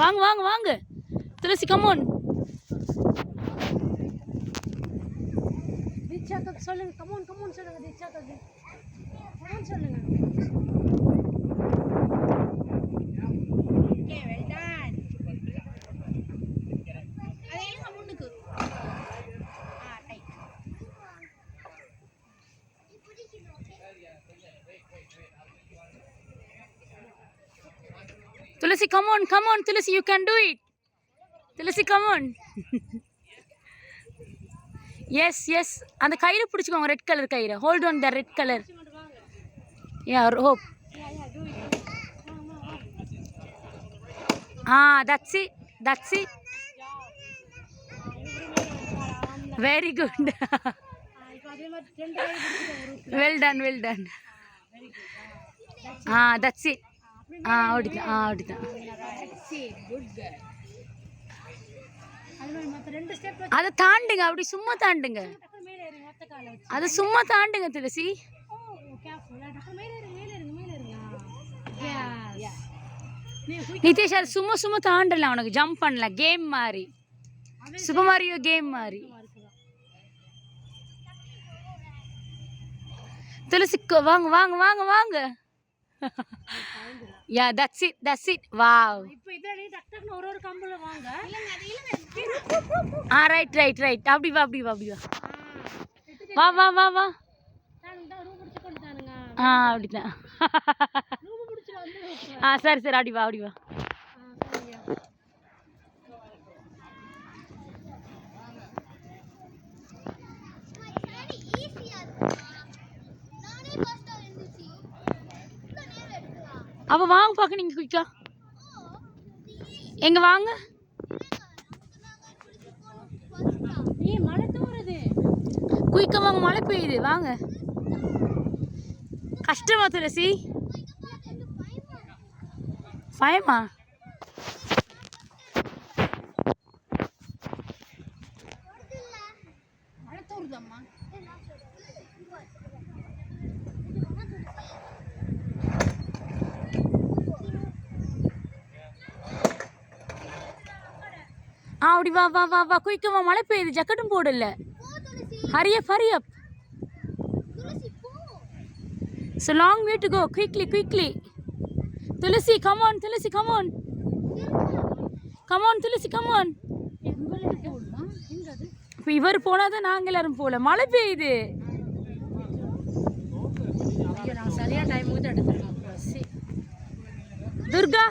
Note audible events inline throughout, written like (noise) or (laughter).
வாங்க வாங்க வாங்க. துளசி கமோன் தீட்சாக்கு சொல்லுங்க கமோன் கமோன் சொல்லுங்க தீட்சாக்கு சொல்லுங்க. Tulasi come on come on Tulasi you can do it Tulasi come on yes yes அந்த கயிறு பிடிச்சிக்கோங்க ரெட் கலர் கயிறு. Hold on the red colour yeah hop ah that's it that's it very good இப்போ அதே மாதிரி ரெண்டு கை பிடிச்சிக்கோங்க well done well done ah that's it ah அப்படிதான் ஆ அப்படிதான் அதை தாண்டுங்க. அப்படி சும்மா தாண்டுங்க. அதை சும்மா தாண்டுங்க துளசி. நிதேஷ் அது சும்மா சும்மா தாண்டலாம். உனக்கு ஜம்ப் பண்ணல கேம் மாதிரி. சூப்பர் மாரியோ கேம் மாதிரி. துளசி வாங்க வாங்க வாங்க வாங்க. (laughs) Yeah that's it that's it wow இப்போ இதில் நீ டக் டக்குனு ஒரு ஒரு கம்பில் வாங்க. இல்லைங்க, அது இழுங்க. ஆ ரைட் ரைட் ரைட் அப்படி வா அப்படி வா அப்படி வா. வா வா வா வா. ஆ அப்படிதான் ஆ சரி சரி அப்படி வா அப்படி வா. அப்போ வாங்க பார்க்க நீங்கள் குயிக்கா எங்க வாங்க? குயிக்கா வாங்க மழை பெய்யுது. வாங்க. கஷ்டமா துளசி பயமா மழை தூருதம்மா. ஆ அப்படி வா வா வா வா வா மழை பெய்யுது ஜக்கெட்டும் போடல hurry up ஹரியப் So long way to go. Quickly, quickly. Tulasi, come on, Tulasi, come on. Come on, Tulasi, come on. இப்போ இவர் போனால் தான் நாங்கள் எல்லாரும் போகல மழை பெய்யுது நாங்கள் சரியாக எடுத்துருக்கோம் துர்கா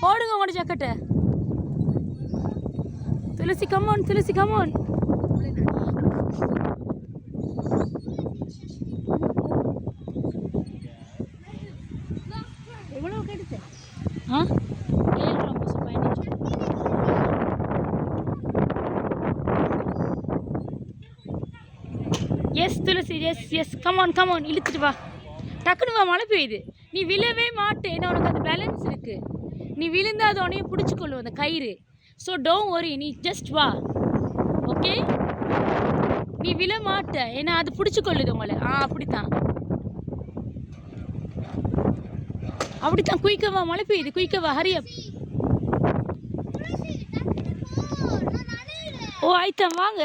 போடுங்க உங்களோட ஜக்கெட்டை துளசி கமான் துளசி கமான் எவ்வளோ கெடுத்து ஆ? ஏழு ரொம்ப பதினஞ்சு yes Tulasi yes yes come on come on இழுத்துட்டு வா. டக்குனு வா மழை பெய்யுது. நீ விழவே மாட்டே ஏன்னா உனக்கு அந்த பேலன்ஸ் இருக்கு. நீ விழுந்தா அது உனையும் பிடிச்சிக்கொள்ளும் அந்த கயிறு. ஸோ டோன்ட் ஒரி நீ ஜஸ்ட் வா. ஓகே நீ விழமாட்ட ஏன்னா அது பிடிச்சிக்கொள்ளுது உங்களை. ஆ அப்படித்தான். அப்படித்தான். குயிக்கவா மழை பெய்யுது. குயிக்கவா ஹரியப் ஓ ஆயித்தான் வாங்க.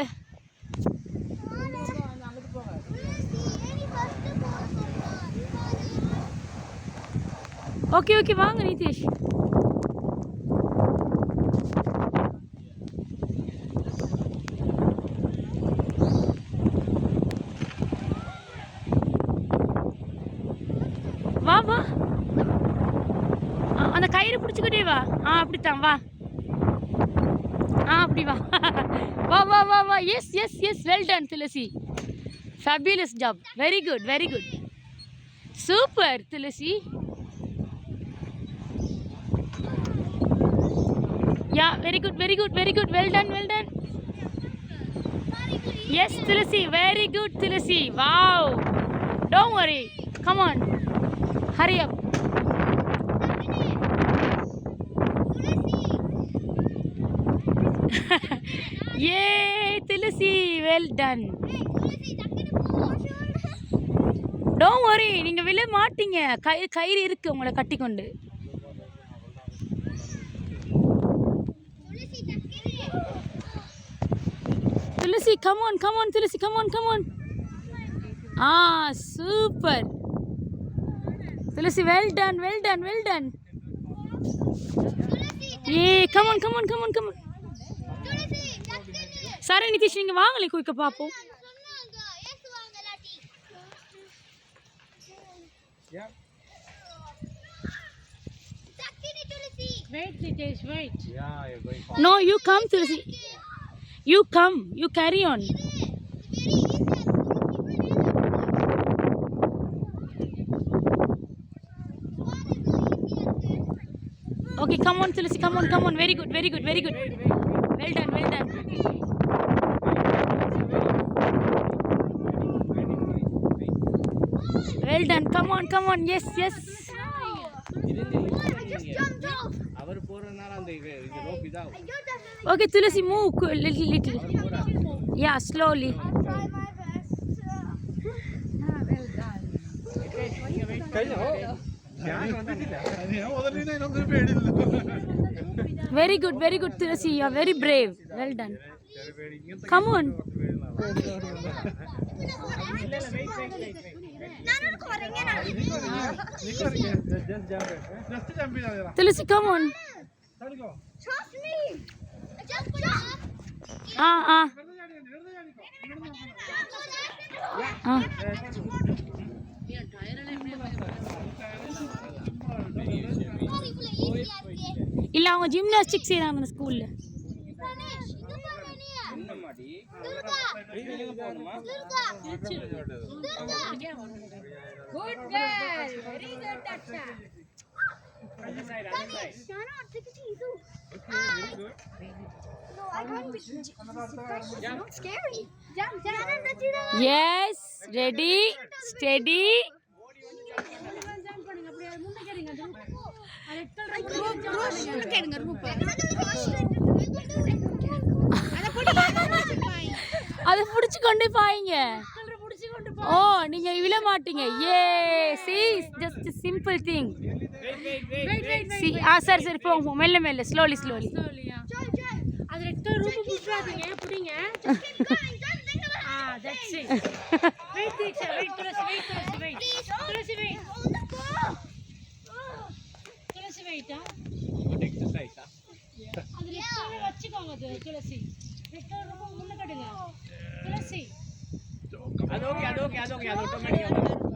ஓகே ஓகே வாங்க நிதிஷ். வா வா. அந்த கயிறு பிடிச்சிக்கிட்டே வா. ஆ அப்படித்தான் வா. ஆ அப்படி வா. (laughs) வா வா வா வா. Yes yes yes well done Tulasi. Fabulous job very good very good super Tulasi. Yeah very good very good very good well done well done yes Tulasi. Very good Tulasi. Wow don't worry come on hurry up A Tulasi well done don't worry நீங்கள் விழ மாட்டீங்க. கயிறு கயிறு இருக்குது உங்களை கட்டிக்கொண்டு. Tulasi come on come on Tulasi come on come on ah super Tulsi well done well done well done A come on come on come on come on சரி நிதிஷ் நீங்க வாங்களே குயிக்க பாப்போம் Wait, Nitesh, wait. Yeah, you're going fast. No, you come, Tulsi. You come. You carry on. Okay, come on, Celesi, come on, come on. Very good, very good, very good. Well done, well done. Well done, come on, come on. Yes, yes. Okay, Tulasi, move little, little. Yeah, slowly. Ah, well done. Come on. Tulsi, come on. Ah, ah. Ah. இல்ல அவங்க gymnastic செய்றாங்க அந்த ஸ்கூல்ல என்ன மாடி நீங்க போகணுமா Good ಇಲ್ಲ ಅವ ಜಿಮ್ನಾಸ್ಟಿಕ್ ಸೇರಾಮನ ಸ್ಕೂಲ್ Yes, ready, steady. அதை பிடிச்சு கொண்டு பாய்ங்க. புடிச்சு கொண்டு ஓ நீங்க விழ மாட்டீங்க. ஏ see just simple thing see ஆ சரி சரி போங்க மெல்ல மெல்ல ஸ்லோலி ஸ்லோலி Slowly-ஆ. அது எத்தனை weight புடிச்சிடாதீங்க, wait Ah, that's it. Wait, Diksha, wait, Tulasi, wait, Tulasi, wait. Tulasi, wait. Tulasi, wait, ஆ. எக்ஸசைஸா அது ரெஸ்டாவே வச்சுக்கோங்க து- துளசி ரெஸ்டாவை ரொம்ப முன்னுக்கு எடுங்க துளசி அது ஓகே அது ஓகே அது ஓகே அது ஆட்டோமேட்டிக்கா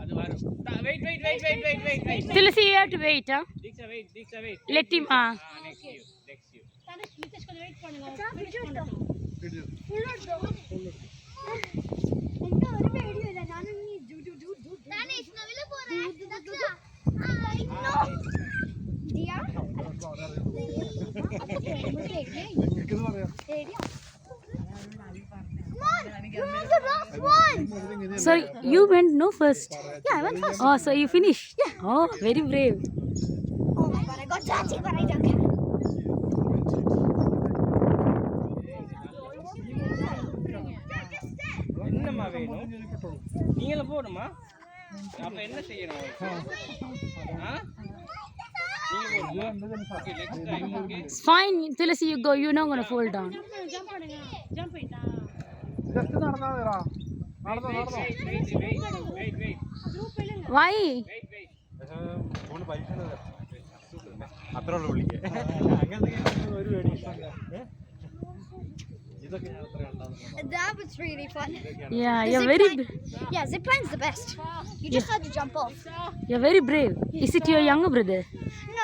அது வரும் wait wait wait wait wait wait wait Tulasi you have to wait ah Deeksha wait Deeksha wait let him ah next you next you Dhanush Nitish கொஞ்சம் வெயிட் பண்ணுங்க finish பண்ணட்டும். Sorry, you went no first. Yeah, I went first. Oh, so you finished? Yeah. Oh, very brave. Oh my god, I got dirty, but I don't care. என்னம்மா வேணும் நீங்களும் போகணுமா அப்ப என்ன செய்யணும் It's fine, see you go. You're not going to fall down. Jump on Jump it down. Just another. Wait, wait, wait. Why? Wait, wait. That was really fun. Yeah, the you're very. Line, yeah, zipline's the best. You just yeah. had to jump off. You're very brave. Is it your younger brother?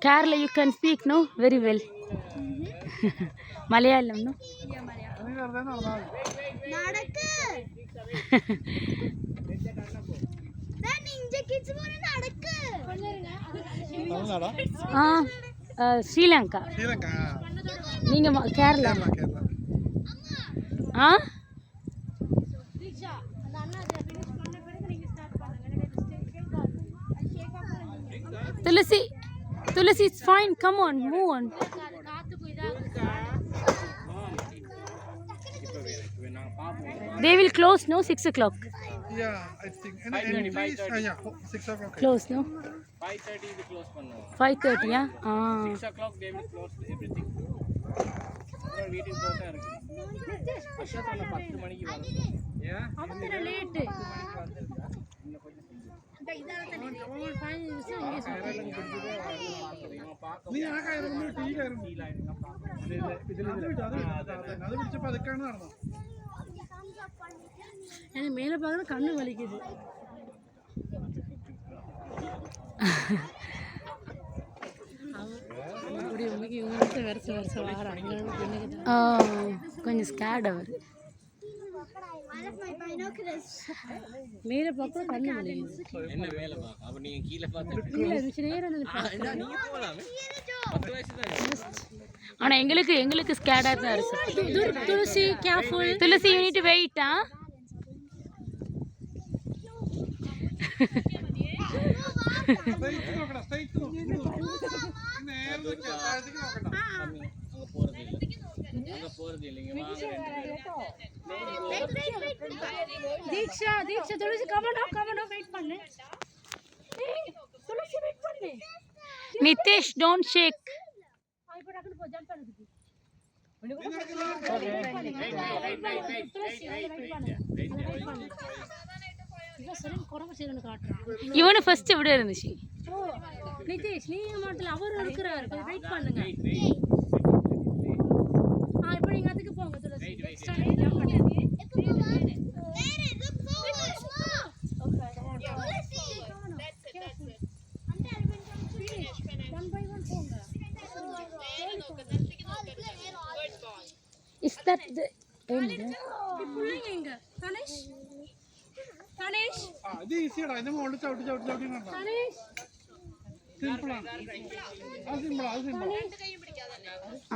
Kerala, you can speak, no? Very well. Mm -hmm. Malayalam, no? Yeah, Malayalam. Ah, uh, Sri Lanka. Sri Lanka. Kerala. Ah? தேர்ட்டியா ah six o'clock they will close everything அப்புறம் வீட்டுக்கு போட்டா இருக்கு அஷா சொன்ன பத்து மணிக்கு வரும் ஏன் அவங்க லேட்டு எனக்கு மேலே பார்க்குற கண்ணு வலிக்குது. கொஞ்சம் ஸ்கேட் அவர் One of my binoculars. மேல பாப்பா கண்ணு வலிக்குது என்ன மேல பாக்க நீங்க கீழ பாத்து இல்ல மிஷ் நேரா ஆனா எங்களுக்கு எங்களுக்கு ஸ்கேடா தான் இருக்கு. Tulasi careful Tulasi you need need wait ah? Straight நோக்கடா ஸ்ட்ரைட் நோக்கடா நேரா தாழ்த்துக்கு நோக்கடா தீக்ஷா தீக்ஷா துளசி கவனம் கவனம் வெயிட் பண்ணு. ஏய், துளசி வெயிட் பண்ணு நிதேஷ் டோன்ட் ஷேக் இவன் ஃபர்ஸ்ட் விட இருந்துச்சு. நிதிஷ் நீங்க மட்டும் அவர் இருக்கிறாரு. வெயிட் பண்ணுங்க இப்போ நீங்க அதுக்கு போங்க துளசி எக்ஸ்ட்ரா ஜம்ப் பண்ணுங்க There it look forward. One by one போங்க இஸ் தட் த இப்படி பிள்ளைங்க எங்க கணேஷ் கணேஷ்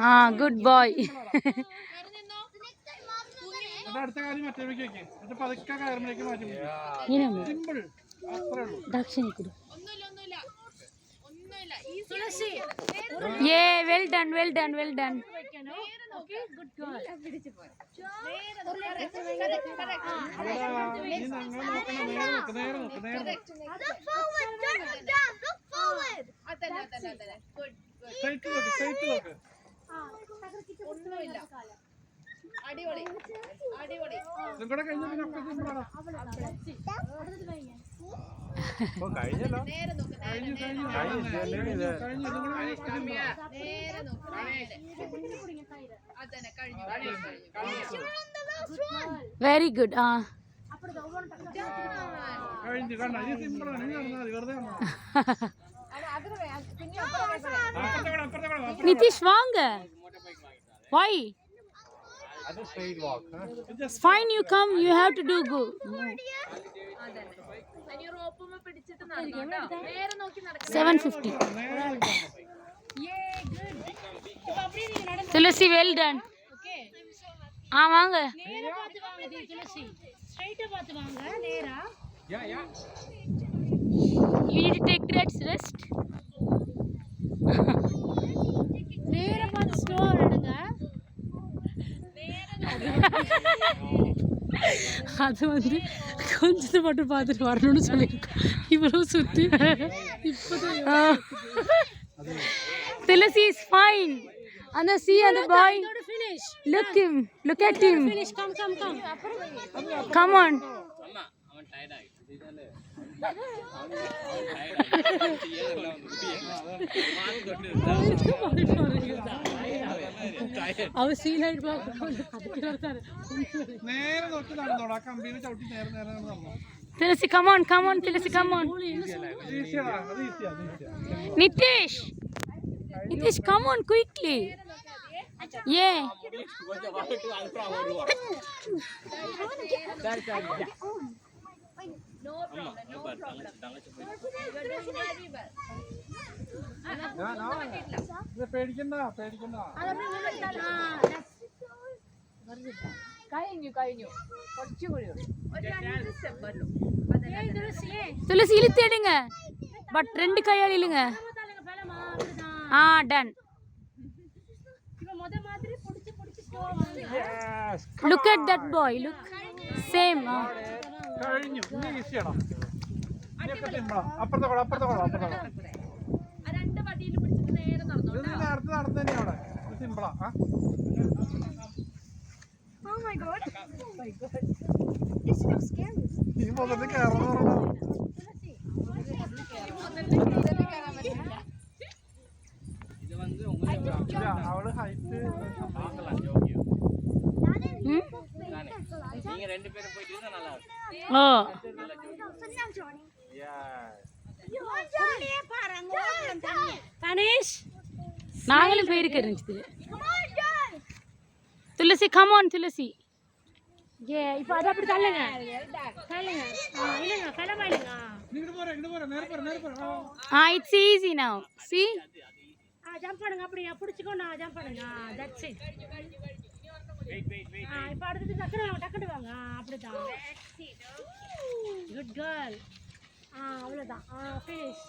ആ ഗുഡ് ബോയ് ദക്ഷിണ ഏ well done well done well done അടിപൊളി അടിപൊളി നിങ്ങളുടെ കഴിഞ്ഞ പിന്നെ കഴിഞ്ഞല്ലോ കഴിഞ്ഞു കഴിഞ്ഞു കഴിഞ്ഞു കഴിഞ്ഞു ഇതും കൂടെ കഴിഞ്ഞു வெரி குட் ஆ കഴിഞ്ഞു കണ്ട ഇത് സിമ്പിളാണ് നീ നടന്നാൽ മതി വെറുതെ നടന്നാ മതി. അപ്പുറത്തെ കൂടെ അപ്പുറത്തെ കൂടെ വാ. நிதிஷ் வாங்க வாய் അത് straight walk fine you come you have to to go seven fifty A good இப்போ அப்படியே நீங்க நடந்து துளசி வெல் டன் ஓகே ஆ வாங்க டேக் ரெஸ்ட் ரெஸ்ட் நேரா பார்த்து நடங்க அது வந்து கொஞ்சத்தை மட்டும் பார்த்துட்டு வரணும்னு சொல்லியிருக்கோம் இவ்வளவு சுற்றி இப்போதான் துளசி இஸ் ஃபைன் அந்த சி அந்த பாய் இதோட finish look him look at him finish come come come come on அம்மா அவன் അവർ ശീലമായിട്ട് Tulasi come on come on Tulasi come on Nitish Nitish come on quickly ഏ No problem, no problem. നേരെ നേരെ നേരെ നടന്നോ Tulsi come on come on Tulsi come on ഈസിയാടാ അത് ഈസിയാ അത് ഈസിയാ Nitish Nitish come on quickly ஏ கொஞ்சம் வரட்டும் அதுக்கப்புறம் அவன் வருவான் சரி சரி யா. அம்மா, இங்க பாரு, தங்கச்சி தங்கச்சி போய் ഇത് പേടിക്കണ്ട പേടിക്കണ്ട துளசி இழுத்து எடுங்க பட் ரெண்டு கையால் இழுங்க தாளுங்க பலமா அப்படிதான் ஆ டன் இப்ப முத மாதிரி புடிச்சு புடிச்சு போவாங்க look at that boy look same കഴിഞ്ഞു ഇനി ഈസിയാണോ ഇനിയൊക്കെ സിമ്പിളാ അപ്പുറത്തെ കുളം അപ്പുറത്തെ കുളം അപ്പുറത്തെ കുളം രണ്ട് വടിയിൽ പിടിച്ചിട്ട് നേരെ നടന്നു ഇത് നിന്നെ അടുത്ത് നടന്നു തന്നെയാ അവിടെ ഇത് സിമ്പിളാ ആ Oh my god. Oh my god. This looks scary. ഈ മുതല് കയറുന്ന പറഞ്ഞാ இது வந்து உங்களுக்கு ഇല്ല, അവള് ഹൈറ്റ് பார்க்கலாம் ஜோக்கியம் ம் தானே நீங்க ரெண்டு பேரும் போயிட்டு இருந்தா நல்லா இருக்கும் ஓ தனேஷ் நாங்களும் போயிருக்க இருந்துச்சு துளசி கமோன் துளசி. ஏ இப்போ அது அப்படி தள்ளுங்க. தள்ளுங்க. இல்லைங்க கிளம்பா இல்லைங்க ஆ it's easy now see ah jump பண்ணுங்க அப்படியா. பிடிச்சிக்கோ நான் ஜம்ப் பண்ணுங்க தட்ஸ் இட் ஆ இப்போ அடுத்தது டக்குனு வாங்க டக்குனு வாங்க. அப்படிதான். குட் கேர்ள் ஆ அவ்வளோதான் ஆ ஃபினிஷ்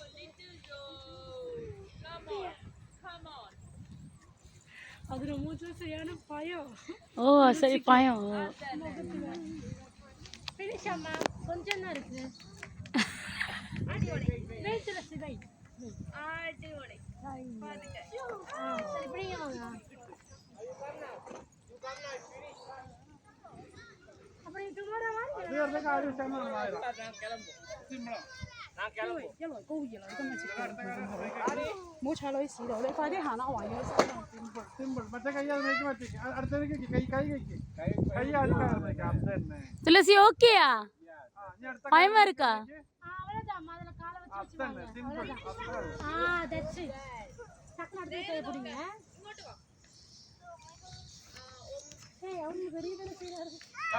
அது மூச்சு சரியான பயம். ஓ சரி பயம். ஃபினிஷ் அம்மா. கொஞ்சம் தான் இருக்கு. வெயிட் துளசி வெயிட் ஆ சரி இப்படிங்க வாங்க. அப்படி டுமாரோ வாங்க ഇത് 冇踩女士度，你快啲行啦，還要收。துளசி ஓகேயா பயமா இருக்கா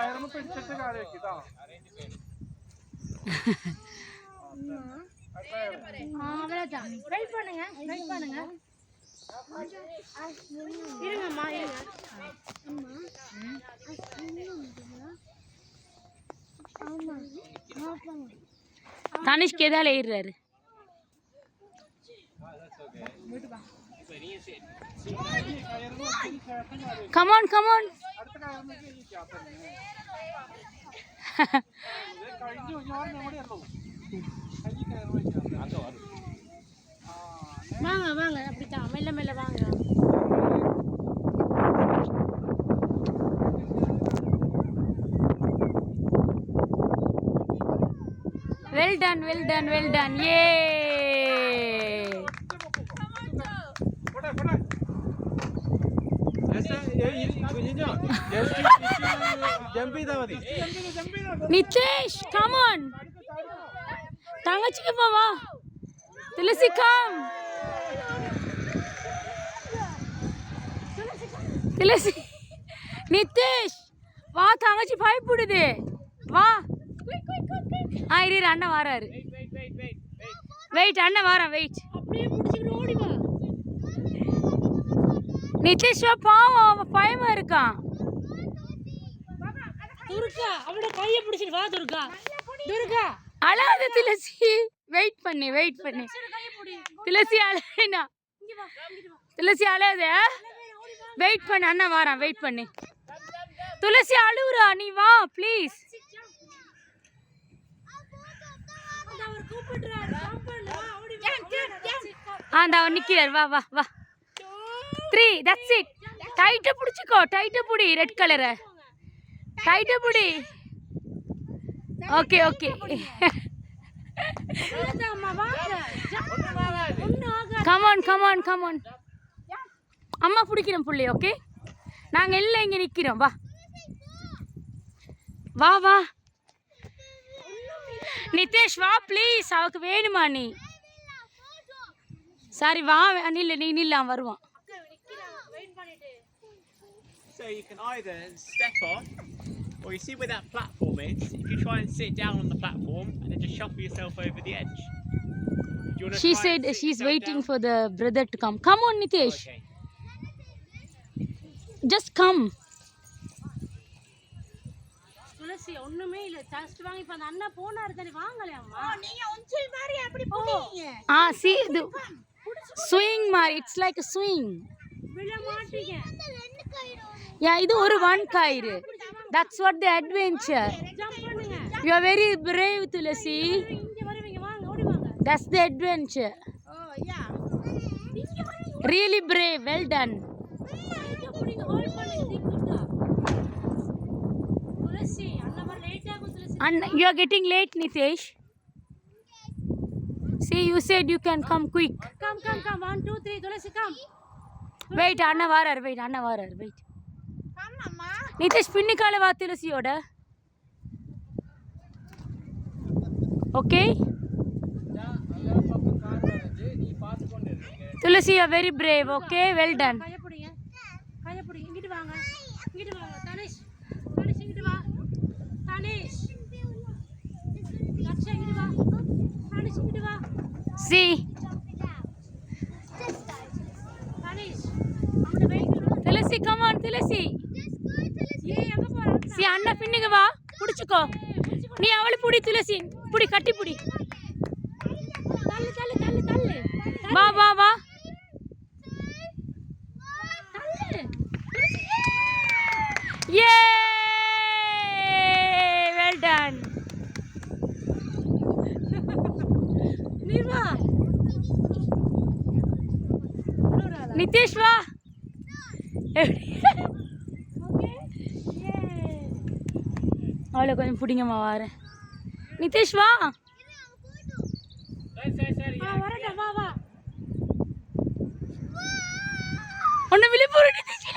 ஆயிரம் பெண் சட்டக்காரே தான் அவ்வளோதான் வெயிட் பண்ணுங்க வெயிட் பண்ணுங்க இருங்கம்மா இருங்க தனிஷ்க்கு எதால ஏறுறாரு. கமான் கமான் வாங்க வாங்க அப்படித்தான். மெல்ல மெல்ல வாங்க. Well done well done well done ஏ நித்தேஷ் கமான் தங்கச்சிக்கு போவா துளசி கம் துளசி நிதேஷ் வா தங்கச்சி பயப்படுது. வா. ஆ இரு அண்ணன் வாராரு. வெயிட் அண்ணன் வாரான் வெயிட் நிதிஷ் பாவம் அவன் பயமா இருக்கான். துர்கா அவளோட கையை பிடிச்சிட்டு வா துர்கா. துர்கா. அழாத துளசி. வெயிட் பண்ணு வெயிட் பண்ணு. துளசி அழனா துளசி அழாத? வெயிட் பண்ணு அண்ணன் வாரான் வெயிட் பண்ணு. துளசி அழுவுறா நீ வா ப்ளீஸ் அந்த அவர் ஆ அந்த நிக்கிறார். வா வா வா. த்ரீ தட்ஸ் இட் டைட்டை பிடிச்சிக்கோ டைட்டை பிடி ரெட் கலரை டைட்டை பிடி. Okay okay come on come on come on அம்மா பிடிக்கிறோம் பிள்ளை ஓகே நாங்கள் எல்லாம் இங்கே நிற்கிறோம் வா. வா வா. நிதேஷ் வா ப்ளீஸ் அவக்கு வேணுமா நீ? சாரி வா நில்லு நீ நில்லாம் வருவான். So you can either step on, or you see where that platform is. If you try and sit down on the platform and then just shuffle yourself over the edge. Do you want to She try said and sit she's yourself waiting down? for the brother to come. Come on, Nitesh. Okay. Just come. துளசி ஒண்ணுமே இல்ல just வாங்க இப்ப அந்த அண்ணா போனாரு தானே வாங்கலையாம்மா நீங்க ஒன்சில் மாதிரி எப்படி போறீங்க ஆ சி இது ஸ்விங் மாதிரி இட்ஸ் லைக் ஸ்விங் விழ மாட்டீங்க அந்த ரெண்டு கயிறு யா இது ஒரு ஒன் கயிறு that's what the adventure you are very brave Tulasi that's the adventure really brave well done And you are getting late, Nitesh. See, you said you can come quick. Come come come 1 2 3 Tulasi come Wait, அண்ணா வாரார் wait அண்ணா வாரார் wait Nitesh பின்னிக்கால வா துளசியோட. Okay Tulasi you very brave okay well done see. Tulasi come on Tulasi. See அண்ணா பின்னுக்கு வா. பிடிச்சிக்கோ. நீ அவளை பிடி துளசி. பிடி கட்டி புடி. தள்ளு தள்ளு வா வா வா. ஏ வெல் டன் நீ வா. இன்னொரு நிதேஷ் வா ஏ அவளை கொஞ்சம் பிடிங்கம்மா வாரேன். நிதேஷ் வா. சரி சரி சரி ஆ வரடா வா ஒன்று விழிப்புற நிதேஷ்